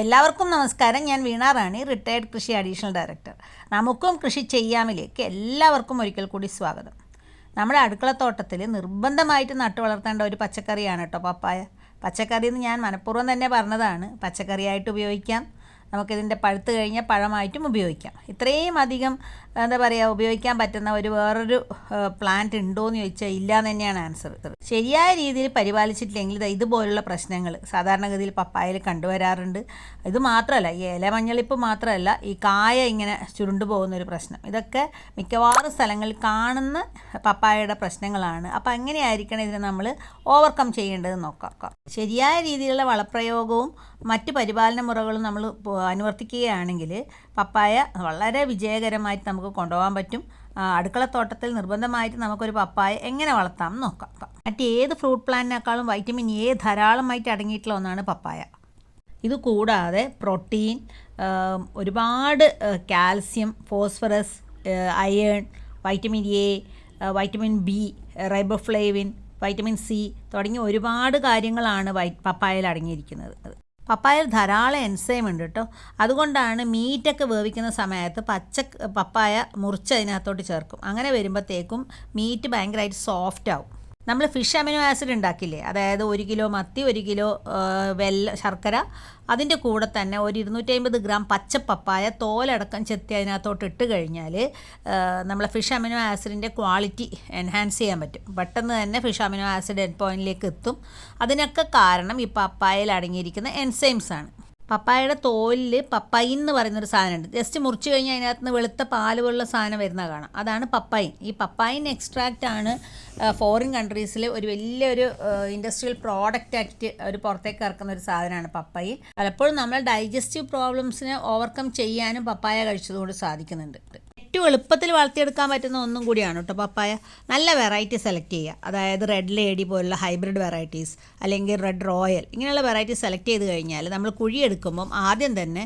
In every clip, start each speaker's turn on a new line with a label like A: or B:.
A: എല്ലാവർക്കും നമസ്കാരം. ഞാൻ വീണ റാണി റിട്ടയർഡ് കൃഷി അഡീഷണൽ ഡയറക്ടർ നമുക്കും കൃഷി ചെയ്യാമിലേക്ക് എല്ലാവർക്കും ഒരിക്കൽ കൂടി സ്വാഗതം. നമ്മുടെ അടുക്കളത്തോട്ടത്തിൽ നിർബന്ധമായിട്ട് നട്ടു വളർത്തേണ്ട ഒരു പച്ചക്കറിയാണ് കേട്ടോ പപ്പായ. പച്ചക്കറി എന്ന് ഞാൻ മനഃപൂർവം തന്നെ പറഞ്ഞതാണ്. പച്ചക്കറിയായിട്ട് ഉപയോഗിക്കാം. നമുക്കിതിന്റെ പഴുത്ത് കഴിഞ്ഞാൽ പഴമായിട്ടും ഉപയോഗിക്കാം. ഇത്രയും അധികം എന്താ പറയുക ഉപയോഗിക്കാൻ പറ്റുന്ന ഒരു വേറൊരു പ്ലാന്റ് ഉണ്ടോ എന്ന് ചോദിച്ചാൽ ഇല്ല എന്ന് തന്നെയാണ് ആൻസർ ശരിയായ രീതിയിൽ പരിപാലിച്ചിട്ടില്ലെങ്കിൽ ഇതുപോലുള്ള പ്രശ്നങ്ങൾ സാധാരണഗതിയിൽ പപ്പായയിൽ കണ്ടുവരാറുണ്ട്. ഇത് മാത്രമല്ല ഈ ഇല മഞ്ഞളിപ്പ് മാത്രമല്ല ഈ കായ ഇങ്ങനെ ചുരുണ്ടു പോകുന്നൊരു പ്രശ്നം. ഇതൊക്കെ മിക്കവാറും സ്ഥലങ്ങളിൽ കാണുന്ന പപ്പായയുടെ പ്രശ്നങ്ങളാണ്. അപ്പോൾ എങ്ങനെയായിരിക്കണം ഇതിനെ നമ്മൾ ഓവർകം ചെയ്യേണ്ടത് നോക്കാം. ശരിയായ രീതിയിലുള്ള വളപ്രയോഗവും മറ്റ് പരിപാലന മുറകളും നമ്മൾ അനുവർത്തിക്കുകയാണെങ്കിൽ പപ്പായ വളരെ വിജയകരമായിട്ട് നമുക്ക് കൊണ്ടുപോകാൻ പറ്റും. അടുക്കളത്തോട്ടത്തിൽ നിർബന്ധമായിട്ട് നമുക്കൊരു പപ്പായ എങ്ങനെ വളർത്താം എന്ന് നോക്കാം മറ്റേത് ഫ്രൂട്ട് പ്ലാന്റിനേക്കാളും വൈറ്റമിൻ എ ധാരാളമായിട്ട് അടങ്ങിയിട്ടുള്ള ഒന്നാണ് പപ്പായ. ഇത് കൂടാതെ പ്രോട്ടീൻ ഒരുപാട് calcium phosphorus iron vitamin A vitamin B riboflavin vitamin C തുടങ്ങിയ ഒരുപാട് കാര്യങ്ങളാണ് വൈ പപ്പായയിൽ അടങ്ങിയിരിക്കുന്നത്. പപ്പായയിൽ ധാരാളം എൻസൈം ഉണ്ട് കേട്ടോ. അതുകൊണ്ടാണ് മീറ്റൊക്കെ വേവിക്കുന്ന സമയത്ത് പച്ച പപ്പായ മുറിച്ച് അതിനകത്തോട്ട് ചേർക്കും. അങ്ങനെ വരുമ്പോഴത്തേക്കും മീറ്റ് ഭയങ്കരമായിട്ട് സോഫ്റ്റ് ആവും. നമ്മൾ ഫിഷ് അമിനോ ആസിഡ് ഉണ്ടാക്കില്ലേ? അതായത് ഒരു കിലോ മത്തി ഒരു കിലോ വെല്ല ശർക്കര. അതിന്റെ കൂടെ തന്നെ ഒരു ഇരുന്നൂറ്റി ഗ്രാം പച്ചപ്പപ്പായ തോലടക്കം ചെത്തി അതിനകത്തോട്ട് ഇട്ട് കഴിഞ്ഞാൽ നമ്മളെ ഫിഷ് അമിനോ ആസിഡിന്റെ ക്വാളിറ്റി എൻഹാൻസ് ചെയ്യാൻ പറ്റും. പെട്ടെന്ന് തന്നെ ഫിഷ് അമിനോ ആസിഡ് എൻ പോയിന്റിലേക്ക് എത്തും. അതിനൊക്കെ കാരണം ഈ പപ്പായയിൽ അടങ്ങിയിരിക്കുന്ന എൻസൈംസ് ആണ്. പപ്പായയുടെ തോലിൽ പപ്പൈൻ എന്ന് പറയുന്നൊരു സാധനമുണ്ട്. ജസ്റ്റ് മുറിച്ച് കഴിഞ്ഞാൽ അതിനകത്ത് നിന്ന് വെളുത്ത പാൽ പോലുള്ള സാധനം വരുന്ന കാണാം. അതാണ് പപ്പൈൻ ഈ പപ്പൈൻ എക്സ്ട്രാക്റ്റ് ആണ് ഫോറിൻ കൺട്രീസിൽ ഒരു വലിയൊരു ഇൻഡസ്ട്രിയൽ പ്രോഡക്റ്റ് ആയിട്ട് അവർ പുറത്തേക്ക് ഇറക്കുന്ന ഒരു സാധനമാണ് പപ്പായി. പലപ്പോഴും നമ്മൾ ഡൈജസ്റ്റീവ് പ്രോബ്ലംസിനെ ഓവർകം ചെയ്യാനും പപ്പായ കഴിച്ചതുകൊണ്ട് സാധിക്കുന്നുണ്ട്. ഏറ്റവും എളുപ്പത്തിൽ വളർത്തിയെടുക്കാൻ പറ്റുന്ന ഒന്നും കൂടിയാണ് കേട്ടോ പപ്പായ. നല്ല വെറൈറ്റി സെലക്ട് ചെയ്യുക. അതായത് റെഡ് ലേഡി പോലുള്ള ഹൈബ്രിഡ് വെറൈറ്റീസ് അല്ലെങ്കിൽ റെഡ് റോയൽ ഇങ്ങനെയുള്ള വെറൈറ്റി സെലക്ട് ചെയ്ത് കഴിഞ്ഞാൽ നമ്മൾ കുഴിയെടുക്കുമ്പം ആദ്യം തന്നെ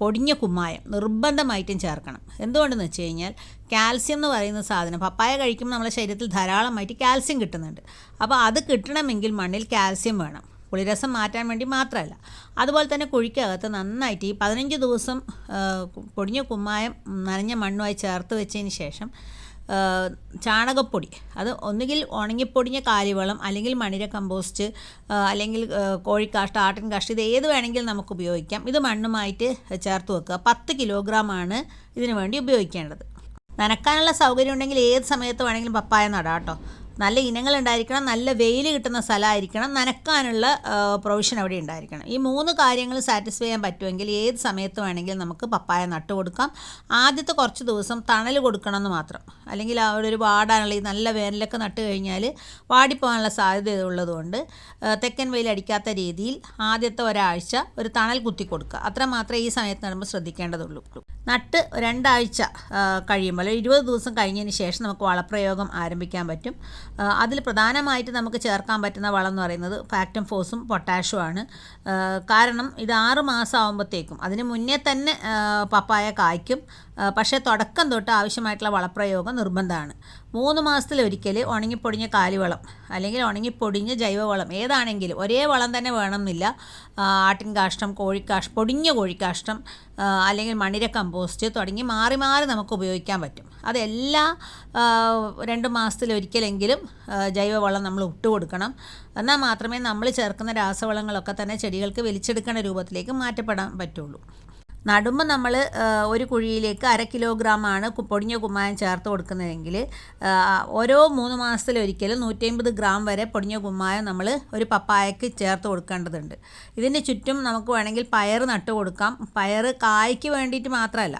A: പൊടിഞ്ഞ കുമ്മായം നിർബന്ധമായിട്ടും ചേർക്കണം. എന്തുകൊണ്ടെന്ന് വെച്ച് കഴിഞ്ഞാൽ കാൽസ്യം എന്ന് പറയുന്ന സാധനം പപ്പായ കഴിക്കുമ്പോൾ നമ്മുടെ ശരീരത്തിൽ ധാരാളമായിട്ട് കാൽസ്യം കിട്ടുന്നുണ്ട്. അപ്പോൾ അത് കിട്ടണമെങ്കിൽ മണ്ണിൽ കാൽസ്യം വേണം. പുളിരസം മാറ്റാൻ വേണ്ടി മാത്രമല്ല. അതുപോലെ തന്നെ കുഴിക്കകത്ത് നന്നായിട്ട് ഈ പതിനഞ്ച് ദിവസം പൊടിഞ്ഞ കുമ്മായം നനഞ്ഞ മണ്ണുമായി ചേർത്ത് വെച്ചതിന് ശേഷം ചാണകപ്പൊടി അത് ഒന്നുകിൽ ഉണങ്ങിപ്പൊടിഞ്ഞ കാലിവളം അല്ലെങ്കിൽ മണിര കമ്പോസ്റ്റ് അല്ലെങ്കിൽ കോഴിക്കാഷ്ട ആട്ടിൻ കാഷ്ട ഇത് ഏത് വേണമെങ്കിലും നമുക്ക് ഉപയോഗിക്കാം. ഇത് മണ്ണുമായിട്ട് ചേർത്ത് വെക്കുക. പത്ത് കിലോഗ്രാമാണ് ഇതിനു വേണ്ടി ഉപയോഗിക്കേണ്ടത്. നനക്കാനുള്ള സൗകര്യം ഉണ്ടെങ്കിൽ ഏത് സമയത്ത് വേണമെങ്കിലും പപ്പായ നടാം കേട്ടോ. നല്ല ഇനങ്ങൾ ഉണ്ടായിരിക്കണം നല്ല വെയിൽ കിട്ടുന്ന സ്ഥലമായിരിക്കണം നനക്കാനുള്ള പ്രൊവിഷൻ അവിടെ ഉണ്ടായിരിക്കണം. ഈ മൂന്ന് കാര്യങ്ങൾ സാറ്റിസ്ഫൈ ചെയ്യാൻ പറ്റുമെങ്കിൽ ഏത് സമയത്ത് വേണമെങ്കിലും നമുക്ക് പപ്പായ നട്ട് കൊടുക്കാം. ആദ്യത്തെ കുറച്ച് ദിവസം തണൽ കൊടുക്കണം എന്ന് മാത്രം. അല്ലെങ്കിൽ അവിടെ ഒരു വാടാനുള്ള ഈ നല്ല വേനലൊക്കെ നട്ട് കഴിഞ്ഞാൽ വാടിപ്പോകാനുള്ള സാധ്യത ഉള്ളതുകൊണ്ട് തെക്കൻ വെയിൽ അടിക്കാത്ത രീതിയിൽ ആദ്യത്തെ ഒരാഴ്ച ഒരു തണൽ കുത്തി കൊടുക്കുക. അത്ര മാത്രമേ ഈ സമയത്ത് നടുമ്പോൾ ശ്രദ്ധിക്കേണ്ടതുള്ളൂ. നട്ട് രണ്ടാഴ്ച കഴിയുമ്പോൾ ഇരുപത് ദിവസം കഴിഞ്ഞതിന് ശേഷം നമുക്ക് വളപ്രയോഗം ആരംഭിക്കാൻ പറ്റും. അതിൽ പ്രധാനമായിട്ട് നമുക്ക് ചേർക്കാൻ പറ്റുന്ന വളം എന്ന് പറയുന്നത് ഫാക്റ്റം ഫോസും പൊട്ടാഷും ആണ്. കാരണം ഇത് ആറ് മാസം ആകുമ്പോഴത്തേക്കും അതിന് മുന്നേ തന്നെ പപ്പായ കായ്ക്കും. പക്ഷേ തുടക്കം തൊട്ട് ആവശ്യമായിട്ടുള്ള വളപ്രയോഗം നിർബന്ധമാണ്. മൂന്ന് മാസത്തിലൊരിക്കൽ ഉണങ്ങിപ്പൊടിഞ്ഞ കാലിവളം അല്ലെങ്കിൽ ഉണങ്ങിപ്പൊടിഞ്ഞ ജൈവവളം ഏതാണെങ്കിലും ഒരേ വളം തന്നെ വേണമെന്നില്ല. ആട്ടിൻ കാഷ്ടം പൊടിഞ്ഞ കോഴിക്കാഷ്ടം അല്ലെങ്കിൽ മണിര കമ്പോസ്റ്റ് തുടങ്ങി മാറി മാറി നമുക്ക് ഉപയോഗിക്കാൻ പറ്റും. അതെല്ലാ രണ്ട് മാസത്തിലൊരിക്കലെങ്കിലും ജൈവവളം നമ്മൾ ഇട്ട് കൊടുക്കണം. എന്നാൽ മാത്രമേ നമ്മൾ ചേർക്കുന്ന രാസവളങ്ങളൊക്കെ തന്നെ ചെടികൾക്ക് വലിച്ചെടുക്കുന്ന രൂപത്തിലേക്ക് മാറ്റപ്പെടാൻ പറ്റുള്ളൂ. നടുമ്പോൾ നമ്മൾ ഒരു കുഴിയിലേക്ക് അര കിലോഗ്രാമാണ് പൊടിഞ്ഞ കുമ്മായം ചേർത്ത് കൊടുക്കുന്നതെങ്കിൽ ഓരോ മൂന്ന് മാസത്തിലൊരിക്കലും നൂറ്റമ്പത് ഗ്രാം വരെ പൊടിഞ്ഞ കുമ്മായം നമ്മൾ ഒരു പപ്പായക്ക് ചേർത്ത് കൊടുക്കേണ്ടതുണ്ട്. ഇതിന് ചുറ്റും നമുക്ക് വേണമെങ്കിൽ പയർ നട്ട് കൊടുക്കാം. പയർ കായ്ക്ക് വേണ്ടിയിട്ട് മാത്രമല്ല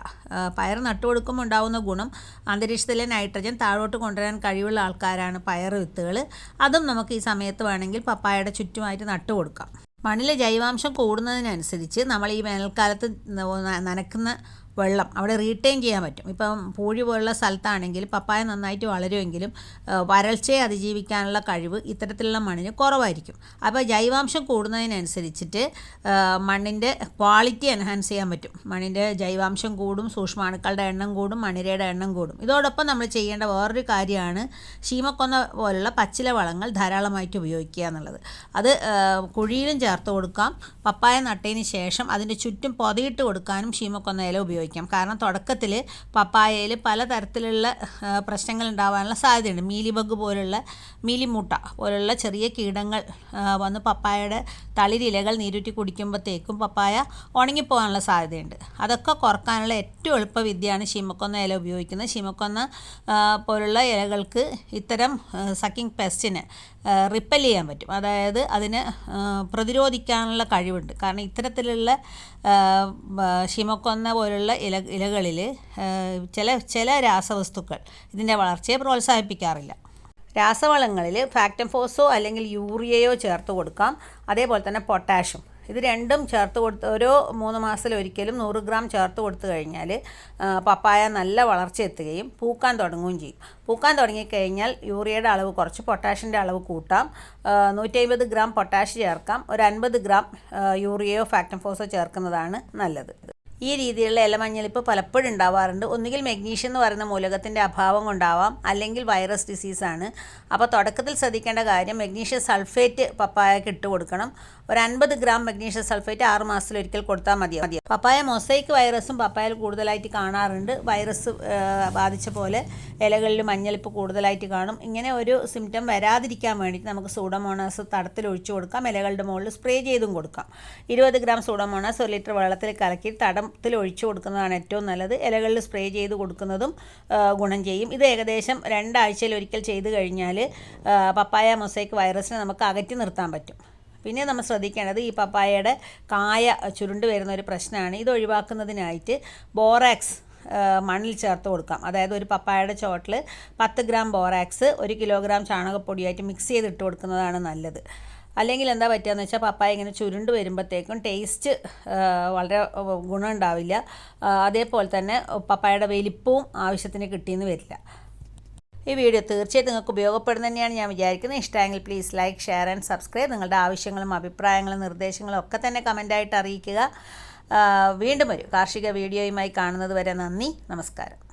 A: പയർ നട്ട് കൊടുക്കുമ്പോൾ ഉണ്ടാകുന്ന ഗുണം അന്തരീക്ഷത്തിലെ നൈട്രജൻ താഴോട്ട് കൊണ്ടുവരാൻ കഴിവുള്ള ആൾക്കാരാണ് പയർ വിത്തുകൾ അതും നമുക്ക് ഈ സമയത്ത് വേണമെങ്കിൽ പപ്പായയുടെ ചുറ്റുമായിട്ട് നട്ട് കൊടുക്കാം. മണ്ണിലെ ജൈവാംശം കൂടുന്നതിനനുസരിച്ച് നമ്മൾ ഈ വേനൽക്കാലത്ത് നനക്കുന്ന വെള്ളം അവിടെ റീറ്റെയിൻ ചെയ്യാൻ പറ്റും. ഇപ്പം പൂഴി പോലുള്ള സ്ഥലത്താണെങ്കിൽ പപ്പായ നന്നായിട്ട് വളരുമെങ്കിലും വരൾച്ചയെ അതിജീവിക്കാനുള്ള കഴിവ് ഇത്തരത്തിലുള്ള മണ്ണിന് കുറവായിരിക്കും. അപ്പോൾ ജൈവാംശം കൂടുന്നതിനനുസരിച്ചിട്ട് മണ്ണിന്റെ ക്വാളിറ്റി എൻഹാൻസ് ചെയ്യാൻ പറ്റും. മണ്ണിന്റെ ജൈവാംശം കൂടും സൂക്ഷ്മാണുക്കളുടെ എണ്ണം കൂടും മണിരയുടെ എണ്ണം കൂടും. ഇതോടൊപ്പം നമ്മൾ ചെയ്യേണ്ട വേറൊരു കാര്യമാണ് ശീമക്കൊന്ന പോലുള്ള പച്ചില വളങ്ങൾ ധാരാളമായിട്ട് ഉപയോഗിക്കുക എന്നുള്ളത്. അത് കുഴിയിലും ചേർത്ത് കൊടുക്കാം. പപ്പായ നട്ടതിന് ശേഷം അതിന്റെ ചുറ്റും പൊതിയിട്ട് കൊടുക്കാനും ശീമക്കൊന്ന ഇല ഉപയോഗിക്കാം. കാരണം തുടക്കത്തിൽ പപ്പായയിൽ പലതരത്തിലുള്ള പ്രശ്നങ്ങൾ ഉണ്ടാവാനുള്ള സാധ്യതയുണ്ട്. മീലിബഗ് പോലുള്ള മീലിമുട്ട പോലുള്ള ചെറിയ കീടങ്ങൾ വന്ന് പപ്പായയുടെ തളിരിലകൾ നീരുറ്റി കുടിക്കുമ്പോഴത്തേക്കും പപ്പായ ഉണങ്ങിപ്പോകാനുള്ള സാധ്യതയുണ്ട്. അതൊക്കെ കുറക്കാനുള്ള ഏറ്റവും എളുപ്പ വിദ്യയാണ് ശീമക്കൊന്ന ഇല ഉപയോഗിക്കുന്നത്. ശീമക്കൊന്ന പോലുള്ള ഇലകൾക്ക് ഇത്തരം സക്കിംഗ് പെസ്റ്റിനെ റിപ്പൽ ചെയ്യാൻ പറ്റും. അതായത് അതിനെ പ്രതിരോധിക്കാനുള്ള കഴിവുണ്ട്. കാരണം ഇത്തരത്തിലുള്ള ഷിമക്കൊന്ന പോലുള്ള ഇല ഇലകളിൽ ചില ചില രാസവസ്തുക്കൾ ഇതിന്റെ വളർച്ചയെ പ്രോത്സാഹിപ്പിക്കാറില്ല. രാസവളങ്ങളിൽ ഫാക്ടം ഫോസോ അല്ലെങ്കിൽ യൂറിയയോ ചേർത്ത് കൊടുക്കാം. അതേപോലെ തന്നെ പൊട്ടാഷും ഇത് രണ്ടും ചേർത്ത് കൊടുത്ത് ഓരോ മൂന്ന് മാസത്തിലൊരിക്കലും നൂറ് ഗ്രാം ചേർത്ത് കൊടുത്തു കഴിഞ്ഞാൽ പപ്പായ നല്ല വളർച്ച എത്തുകയും പൂക്കാൻ തുടങ്ങുകയും ചെയ്യും. പൂക്കാൻ തുടങ്ങിക്കഴിഞ്ഞാൽ യൂറിയയുടെ അളവ് കുറച്ച് പൊട്ടാഷിന്റെ അളവ് കൂട്ടാം. നൂറ്റി ഗ്രാം പൊട്ടാഷ് ചേർക്കാം. ഒരു അൻപത് ഗ്രാം യൂറിയയോ ഫാക്ടം ഫോസോ ചേർക്കുന്നതാണ് നല്ലത്. ഈ രീതിയിലുള്ള ഇലമഞ്ഞളിപ്പ് പലപ്പോഴും ഉണ്ടാവാറുണ്ട്. ഒന്നുകിൽ മെഗ്നീഷ്യം എന്ന് പറയുന്ന മൂലകത്തിന്റെ അഭാവം കൊണ്ടാവാം. അല്ലെങ്കിൽ വൈറസ് ഡിസീസാണ് അപ്പോൾ തുടക്കത്തിൽ ശ്രദ്ധിക്കേണ്ട കാര്യം മെഗ്നീഷ്യം സൾഫേറ്റ് പപ്പായക്ക് ഇട്ട് കൊടുക്കണം. ഒരു അൻപത് ഗ്രാം മെഗ്നീഷ്യം സൾഫേറ്റ് ആറ് മാസത്തിൽ ഒരിക്കൽ കൊടുത്താൽ മതി. മതി പപ്പായ മൊസൈക്ക് വൈറസും പപ്പായയിൽ കൂടുതലായിട്ട് കാണാറുണ്ട്. വൈറസ് ബാധിച്ച പോലെ ഇലകളിൽ മഞ്ഞളിപ്പ് കൂടുതലായിട്ട് കാണും. ഇങ്ങനെ ഒരു സിംറ്റം വരാതിരിക്കാൻ വേണ്ടിയിട്ട് നമുക്ക് സൂഡമോണാസ് തടത്തിൽ ഒഴിച്ചു കൊടുക്കാം. ഇലകളുടെ മുകളിൽ സ്പ്രേ ചെയ്തും കൊടുക്കാം. ഇരുപത് ഗ്രാം സൂഡമോണാസ് ഒരു ലിറ്റർ വെള്ളത്തിൽ കലക്കി തടത്തിൽ ഒഴിച്ചു കൊടുക്കുന്നതാണ് ഏറ്റവും നല്ലത്. ഇലകളിൽ സ്പ്രേ ചെയ്ത് കൊടുക്കുന്നതും ഗുണം ചെയ്യും. ഇത് ഏകദേശം രണ്ടാഴ്ചയിൽ ഒരിക്കൽ ചെയ്ത് കഴിഞ്ഞാൽ പപ്പായ മൊസൈക്ക് വൈറസിനെ നമുക്ക് അകറ്റി നിർത്താൻ പറ്റും. പിന്നെ നമ്മൾ ശ്രദ്ധിക്കേണ്ടത് ഈ പപ്പായയുടെ കായ ചുരുണ്ട് വരുന്ന ഒരു പ്രശ്നമാണ്. ഇത് ഒഴിവാക്കുന്നതിനായിട്ട് ബോറാക്സ് മണ്ണിൽ ചേർത്ത് കൊടുക്കാം. അതായത് ഒരു പപ്പായയുടെ ചോട്ടിൽ പത്ത് ഗ്രാം ബോറാക്സ് ഒരു കിലോഗ്രാം ചാണകപ്പൊടിയായിട്ട് മിക്സ് ചെയ്ത് ഇട്ട് കൊടുക്കുന്നതാണ് നല്ലത്. അല്ലെങ്കിൽ എന്താ പറ്റുകയെന്ന് വെച്ചാൽ പപ്പായ ഇങ്ങനെ ചുരുണ്ട് വരുമ്പോഴത്തേക്കും ടേസ്റ്റ് വളരെ ഗുണമുണ്ടാവില്ല അതേപോലെ തന്നെ പപ്പായയുടെ വലിപ്പവും ആവശ്യത്തിന് കിട്ടിയെന്ന് വരില്ല. ഈ വീഡിയോ തീർച്ചയായിട്ടും നിങ്ങൾക്ക് ഉപയോഗപ്പെടുന്ന തന്നെയാണ് ഞാൻ വിചാരിക്കുന്നത്. ഇഷ്ടമെങ്കിൽ please like share and subscribe നിങ്ങളുടെ ആവശ്യങ്ങളും അഭിപ്രായങ്ങളും നിർദ്ദേശങ്ങളും ഒക്കെ തന്നെ കമന്റായിട്ട് അറിയിക്കുക. വീണ്ടും ഒരു കാർഷിക വീഡിയോയുമായി കാണുന്നത് വരെ നന്ദി. നമസ്കാരം.